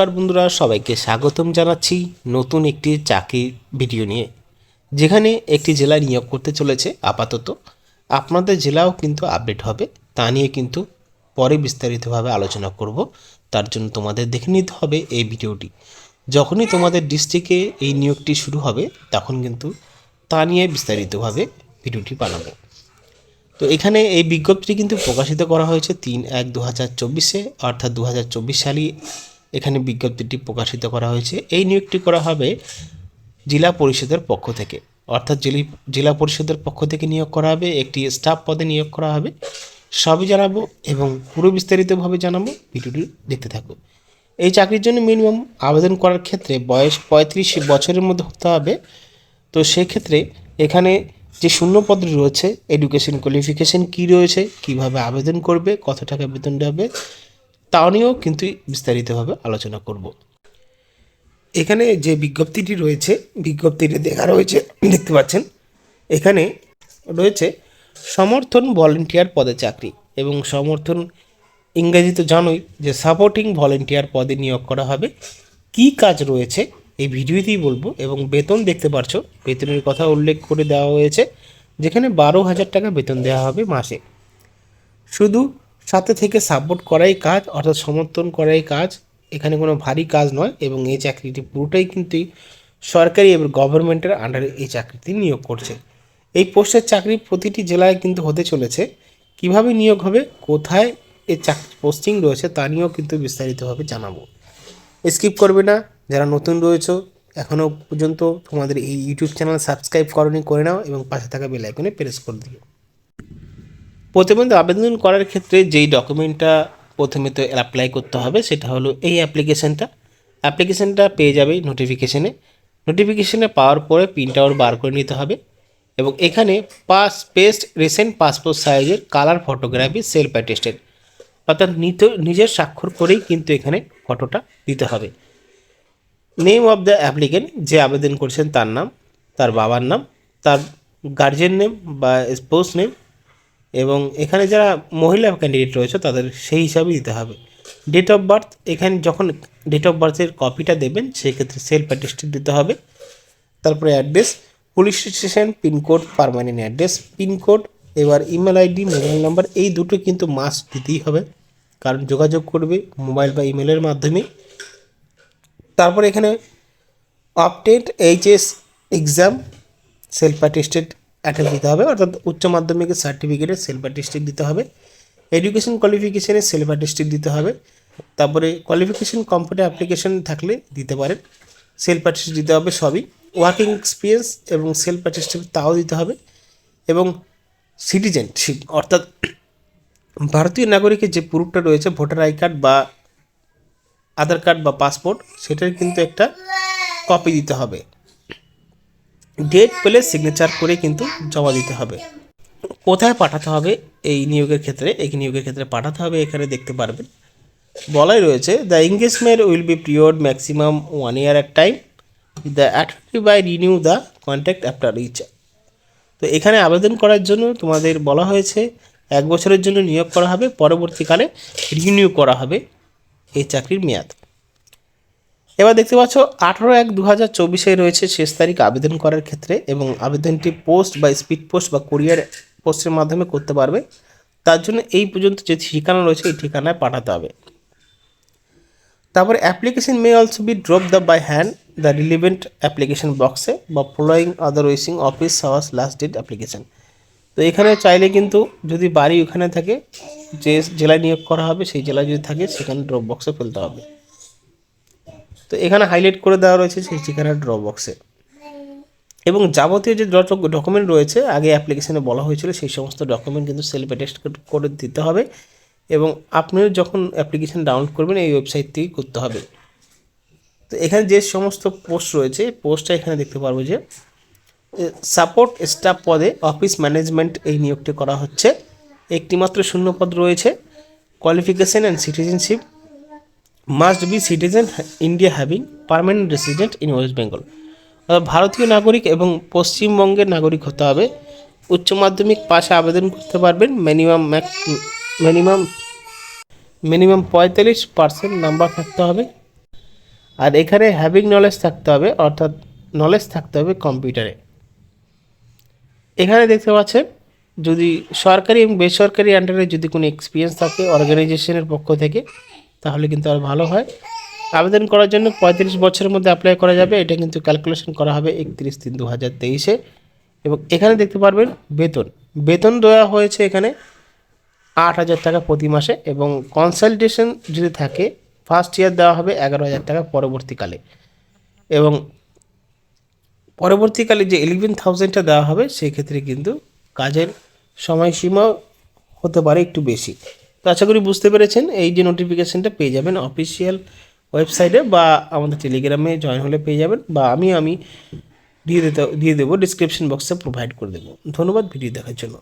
নমস্কার বন্ধুরা, সবাইকে স্বাগতম জানাচ্ছি নতুন একটি চাকরি ভিডিও নিয়ে। যেখানে একটি জেলায় নিয়োগ করতে চলেছে আপাতত। আপনাদের জেলাও কিন্তু আপডেট হবে, তা নিয়ে কিন্তু পরে বিস্তারিতভাবে আলোচনা করব। তার জন্য তোমাদের দেখে নিতে হবে এই ভিডিওটি। যখনই তোমাদের ডিস্ট্রিক্টে এই নিয়োগটি শুরু হবে, তখন কিন্তু তা নিয়ে বিস্তারিতভাবে ভিডিওটি বানাবো। তো এখানে এই বিজ্ঞপ্তিটি কিন্তু প্রকাশিত করা হয়েছে তিন এক দু হাজার চব্বিশে, অর্থাৎ দু হাজার চব্বিশ সালই এখানে বিজ্ঞপ্তিটি প্রকাশিত করা হয়েছে। এই নিয়োগটি করা হবে জেলা পরিষদের পক্ষ থেকে। অর্থাৎ জেলি পরিষদের পক্ষ থেকে নিয়োগ করা হবে, একটি স্টাফ পদে নিয়োগ করা হবে। সবই জানাব এবং পুরো বিস্তারিতভাবে জানাব, ভিডিওটি দেখতে থাকো। এই চাকরির জন্য মিনিমাম আবেদন করার ক্ষেত্রে বয়স পঁয়ত্রিশ বছরের মধ্যে হতে হবে। তো সেক্ষেত্রে এখানে যে শূন্যপদ রয়েছে এডুকেশন কোয়ালিফিকেশন কী রয়েছে, কীভাবে আবেদন করবে, কত টাকা বেতন দেবে তা নিয়েও কিন্তু বিস্তারিতভাবে আলোচনা করব। এখানে যে বিজ্ঞপ্তিটি রয়েছে, বিজ্ঞপ্তিটি দেখা রয়েছে, দেখতে পাচ্ছেন, এখানে রয়েছে সমর্থন ভলেন্টিয়ার পদে চাকরি এবং সমর্থন ইংরেজি তো জানোই যে সাপোর্টিং ভলেন্টিয়ার পদে নিয়োগ করা হবে। কি কাজ রয়েছে এই ভিডিওতেই বলব এবং বেতন দেখতে পারছ, বেতনের কথা উল্লেখ করে দেওয়া হয়েছে, যেখানে বারো হাজার টাকা বেতন দেওয়া হবে মাসে। শুধু সাথে থেকে সাপোর্ট করাই কাজ, অর্থাৎ সমর্থন করাই কাজ, এখানে কোনো ভারী কাজ নয় এবং এই চাকরিটি পুরোটাই কিন্তু সরকারি এবং গভর্নমেন্টের আন্ডারে এই চাকরিটি নিয়োগ করছে। এই পোস্টের চাকরি প্রতিটি জেলায় কিন্তু হতে চলেছে। কীভাবে নিয়োগ হবে, কোথায় এই চাকরি পোস্টিং রয়েছে তা নিয়েও কিন্তু বিস্তারিতভাবে জানাব। স্কিপ করবে না, যারা নতুন রয়েছে এখনও পর্যন্ত তোমাদের এই ইউটিউব চ্যানেল সাবস্ক্রাইব করনি, করে নাও এবং পাশে থাকা বেল আইকনে প্রেস করে দিও। প্রতিবন্ধী আবেদন করার ক্ষেত্রে যেই ডকুমেন্টটা প্রথমে তো অ্যাপ্লাই করতে হবে, সেটা হলো এই অ্যাপ্লিকেশনটা অ্যাপ্লিকেশনটা পেয়ে যাবে নোটিফিকেশনে নোটিফিকেশনে পাওয়ার পরে প্রিন্ট আউট বার করে নিতে হবে এবং এখানে পাস পেস্ট রিসেন্ট পাসপোর্ট সাইজের কালার ফটোগ্রাফি সেলফ অ্যাটেস্টেড অর্থাৎ নিজের স্বাক্ষর করেই কিন্তু এখানে ফটোটা দিতে হবে। নেম অফ দ্য অ্যাপ্লিকেন্ট যে আবেদন করেছেন তার নাম, তার বাবার নাম, তার গার্জেন নেম বা স্পোর্টস নেম এবং এখানে যারা মহিলা ক্যান্ডিডেট রয়েছে, তাদের সেই হিসাবে দিতে হবে। ডেট অফ বার্থ এখানে যখন ডেট অফ বার্থের কপিটা দেবেন, সেক্ষেত্রে সেলফ অ্যাটেস্টেড দিতে হবে। তারপরে address police station pin code permanent address pin code এবার ইমেল আইডি মোবাইল নাম্বার এই দুটো কিন্তু মাস্ট দিতেই হবে। কারণ যোগাযোগ করবে মোবাইল বা ইমেলের মাধ্যমে। তারপর এখানে update HS exam self attested attend দিতে হবে, অর্থাৎ উচ্চ মাধ্যমিকের সার্টিফিকেটে সেলফ অ্যাটেস্টেড দিতে হবে এডুকেশন কোয়ালিফিকেশানে সেলফ অ্যাটেস্টেড দিতে হবে, তারপরে কোয়ালিফিকেশন কম্পিউটার অ্যাপ্লিকেশন থাকলে দিতে পারেন সেলফ অ্যাটেস্ট দিতে হবে সবই ওয়ার্কিং এক্সপিরিয়েন্স এবং সেলফ অ্যাটেস্টেড তাও দিতে হবে, এবং সিটিজেনশিপ অর্থাৎ ভারতীয় নাগরিকের যে প্রুফটা রয়েছে ভোটার আই কার্ড বা আধার কার্ড বা পাসপোর্ট সেটার কিন্তু একটা কপি দিতে হবে। ডেট পেলে সিগনেচার করে কিন্তু জমা দিতে হবে। কোথায় পাঠাতে হবে এই নিয়োগের ক্ষেত্রে? এই নিয়োগের ক্ষেত্রে পাঠাতে হবে, এখানে দেখতে পারবেন। বলাই রয়েছে the engagement will be period maximum one year at time the attorney by renew the contact after reach তো এখানে আবেদন করার জন্য তোমাদের বলা হয়েছে, এক বছরের জন্য নিয়োগ করা হবে, পরবর্তীকালে রিনিউ করা হবে এই চাকরির মেয়াদ। এবার দেখতে পাচ্ছ, আঠারো এক দু হাজার চব্বিশে রয়েছে শেষ তারিখ আবেদন করার ক্ষেত্রে এবং আবেদনটি পোস্ট বা স্পিড পোস্ট বা কুরিয়ার পোস্টের মাধ্যমে করতে পারবে। তার জন্য এই পর্যন্ত যে ঠিকানা রয়েছে, এই ঠিকানায় পাঠাতে হবে। তারপরে application may also be drop the by hand the relevant application বক্সে বা following other ওয়েসিং office hours last date application তো এখানে চাইলে কিন্তু যদি বাড়ি ওখানে থাকে, যে জেলায় নিয়োগ করা হবে, সেই জেলায় যদি থাকে, সেখানে ড্রপ বক্সে ফেলতে হবে। এখানে হাইলাইট করে দেওয়া রয়েছে সেই ঠিকানা ড্রপ বক্সে এবং যাবতীয় যে ডকুমেন্ট রয়েছে, আগে অ্যাপ্লিকেশনে বলা হয়েছিল সেই সমস্ত ডকুমেন্ট কিন্তু সেলফ অ্যাটেস্ট করে দিতে হবে এবং আপনিও যখন অ্যাপ্লিকেশান ডাউনলোড করবেন, এই ওয়েবসাইট থেকেই করতে হবে। তো এখানে যে সমস্ত পোস্ট রয়েছে পোস্টটা এখানে দেখতে পারব যে সাপোর্ট স্টাফ পদে অফিস ম্যানেজমেন্ট এই নিয়োগটি করা হচ্ছে। একটিমাত্র শূন্যপদ রয়েছে। Qualification and citizenship must be citizen India having permanent resident in West Bengal ভারতীয় নাগরিক এবং পশ্চিমবঙ্গের নাগরিক হতে হবে। উচ্চ মাধ্যমিক পাশে আবেদন করতে পারবেন। মিনিমাম মিনিমাম মিনিমাম পঁয়তাল্লিশ পার্সেন্ট নাম্বার থাকতে হবে। আর এখানে হ্যাভিং নলেজ থাকতে হবে, অর্থাৎ নলেজ থাকতে হবে কম্পিউটারে এখানে দেখতে পাচ্ছেন, যদি সরকারি এবং বেসরকারি আন্ডারে যদি কোনো এক্সপিরিয়েন্স থাকে অর্গানাইজেশনের পক্ষ থেকে তাহলে কিন্তু আর ভালো হয়। আবেদন করার জন্য পঁয়ত্রিশ বছরের মধ্যে অ্যাপ্লাই করা যাবে। এটা কিন্তু ক্যালকুলেশন করা হবে একত্রিশ তিন দু হাজার তেইশে। এবং এখানে দেখতে পারবেন বেতন। বেতন দেওয়া হয়েছে এখানে আট হাজার টাকা প্রতি মাসে এবং কনসালটেশন যদি থাকে ফার্স্ট ইয়ার দেওয়া হবে এগারো হাজার টাকা পরবর্তীকালে। এবং পরবর্তীকালে যে ইলেভেন থাউজেন্ডটা দেওয়া হবে সেই ক্ষেত্রে কিন্তু কাজের সময়সীমা হতে পারে একটু বেশি। তো আশা করি বুঝতে পেরেছেন, এই যে নোটিফিকেশানটা পেয়ে যাবেন অফিসিয়াল ওয়েবসাইটে বা আমাদের টেলিগ্রামে জয়েন হলে পেয়ে যাবেন বা আমি আমি দিয়ে দিতে, দিয়ে দেবো ডিসক্রিপশন বক্সে প্রোভাইড করে দেবো। ধন্যবাদ ভিডিও দেখার জন্য।